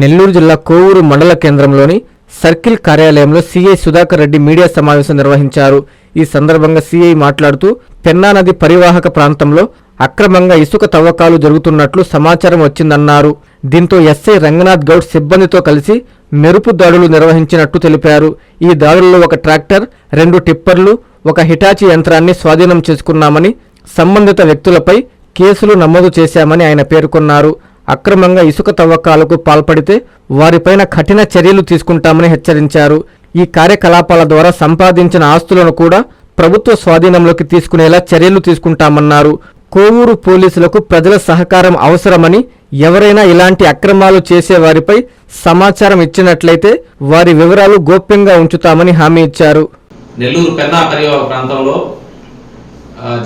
నెల్లూరు జిల్లా కోవూరు మండల కేంద్రంలోని సర్కిల్ కార్యాలయంలో సీఐ సుధాకర్ రెడ్డి మీడియా సమావేశం నిర్వహించారు. ఈ సందర్భంగా సీఐ మాట్లాడుతూ పెన్నా నది పరివాహక ప్రాంతంలో అక్రమంగా ఇసుక తవ్వకాలు జరుగుతున్నట్లు సమాచారం వచ్చిందన్నారు. దీంతో ఎస్ఐ రంగనాథ్ గౌడ్ సిబ్బందితో కలిసి మెరుపు దాడులు నిర్వహించినట్టు తెలిపారు. ఈ దాడుల్లో ఒక ట్రాక్టర్ రెండు టిప్పర్లు ఒక హిటాచి యంత్రాన్ని స్వాధీనం చేసుకున్నామని సంబంధిత వ్యక్తులపై కేసులు నమోదు చేశామని ఆయన పేర్కొన్నారు. అక్రమంగా ఇసుక తవ్వకాలకు పాల్పడితే వారిపైన కఠిన చర్యలు తీసుకుంటామని హెచ్చరించారు. ఈ కార్యకలాపాల ద్వారా సంపాదించిన ఆస్తులను కూడా ప్రభుత్వ స్వాధీనంలోకి తీసుకునేలా చర్యలు తీసుకుంటామన్నారు. కోవూరు పోలీసులకు ప్రజల సహకారం అవసరమని ఎవరైనా ఇలాంటి అక్రమాలు చేసే వారిపై సమాచారం ఇచ్చినట్లయితే వారి వివరాలు గోప్యంగా ఉంచుతామని హామీ ఇచ్చారు. నెల్లూరు పెన్నా ప్రాంతంలో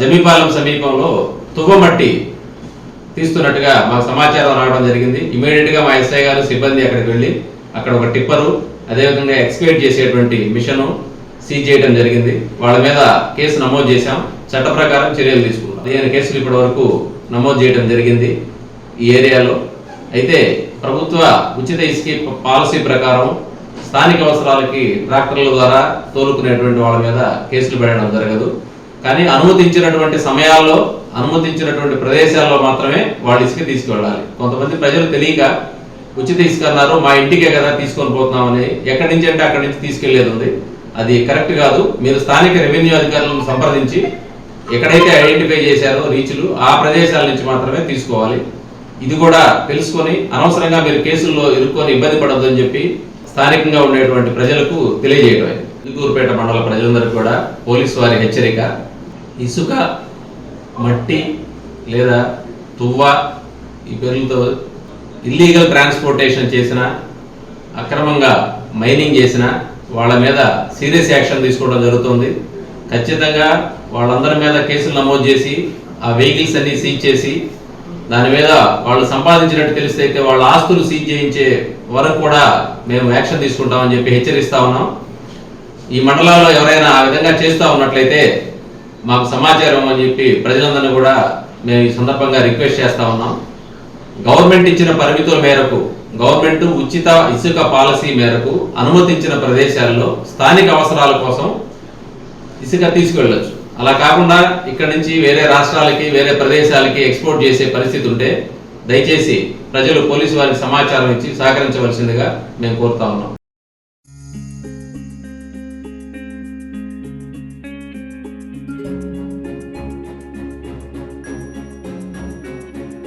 జమీపాలెం సమీపంలో తువ్వమట్టి తీస్తున్నట్టుగా మాకు సమాచారం రావడం జరిగింది. ఇమీడియట్గా మా ఎస్ఐ గారు సిబ్బంది అక్కడికి వెళ్ళి అక్కడ ఒక టిప్పరు అదేవిధంగా ఎక్స్పైర్ చేసేటువంటి మిషను సీజ్ చేయడం జరిగింది. వాళ్ళ మీద కేసు నమోదు చేశాం. చట్ట ప్రకారం చర్యలు తీసుకున్నాం. పదిహేను కేసులు ఇప్పటి వరకు నమోదు చేయడం జరిగింది ఈ ఏరియాలో. అయితే ప్రభుత్వ ఉచిత ఇసుక పాలసీ ప్రకారం స్థానిక అవసరాలకి ట్రాక్టర్ల ద్వారా తోలుకునేటువంటి వాళ్ళ మీద కేసులు పెట్టడం జరగదు. కానీ అనుమతించినటువంటి సమయాల్లో అనుమతించినటువంటి ప్రదేశాల్లో మాత్రమే వాళ్ళు ఇసుక తీసుకువెళ్ళాలి. కొంతమంది ప్రజలు తెలియక ఉచిత ఇసుక అన్నారు మా ఇంటికే కదా తీసుకొని పోతున్నామని ఎక్కడి నుంచి అంటే అక్కడి నుంచి తీసుకెళ్ళేది ఉంది. అది కరెక్ట్ కాదు. మీరు స్థానిక రెవెన్యూ అధికారులను సంప్రదించి ఎక్కడైతే ఐడెంటిఫై చేశారో రీచ్లు ఆ ప్రదేశాల నుంచి మాత్రమే తీసుకోవాలి. ఇది కూడా తెలుసుకొని అనవసరంగా మీరు కేసుల్లో ఇరుక్కొని ఇబ్బంది పడొద్దని చెప్పి స్థానికంగా ఉండేటువంటి ప్రజలకు తెలియజేయడమే. ఇందూరుపేట మండల ప్రజలందరికీ కూడా పోలీసు వారి హెచ్చరిక. ఇసుక మట్టి లేదా తువ్వ ఈ పేర్లతో ఇల్లీగల్ ట్రాన్స్పోర్టేషన్ చేసిన అక్రమంగా మైనింగ్ చేసిన వాళ్ళ మీద సీరియస్ యాక్షన్ తీసుకోవడం జరుగుతుంది. ఖచ్చితంగా వాళ్ళందరి మీద కేసులు నమోదు చేసి ఆ వెహికల్స్ అన్ని సీజ్ చేసి దాని మీద వాళ్ళు సంపాదించినట్టు తెలిస్తే అయితే వాళ్ళ ఆస్తులు సీజ్ చేయించే వరకు కూడా మేము యాక్షన్ తీసుకుంటామని చెప్పి హెచ్చరిస్తా ఉన్నాం. ఈ మండలాల్లో ఎవరైనా ఆ విధంగా చేస్తూ ఉన్నట్లయితే మాకు సమాచారం అని చెప్పి ప్రజలందరినీ కూడా మేము ఈ సందర్భంగా రిక్వెస్ట్ చేస్తా ఉన్నాం. గవర్నమెంట్ ఇచ్చిన పరిమితుల మేరకు గవర్నమెంట్ ఉచిత ఇసుక పాలసీ మేరకు అనుమతించిన ప్రదేశాల్లో స్థానిక అవసరాల కోసం ఇసుక తీసుకెళ్ళచ్చు. అలా కాకుండా ఇక్కడ నుంచి వేరే రాష్ట్రాలకి వేరే ప్రదేశాలకి ఎక్స్పోర్ట్ చేసే పరిస్థితి ఉంటే దయచేసి ప్రజలు పోలీసు వారికి సమాచారం ఇచ్చి సహకరించవలసిందిగా మేము కోరుతా ఉన్నాం.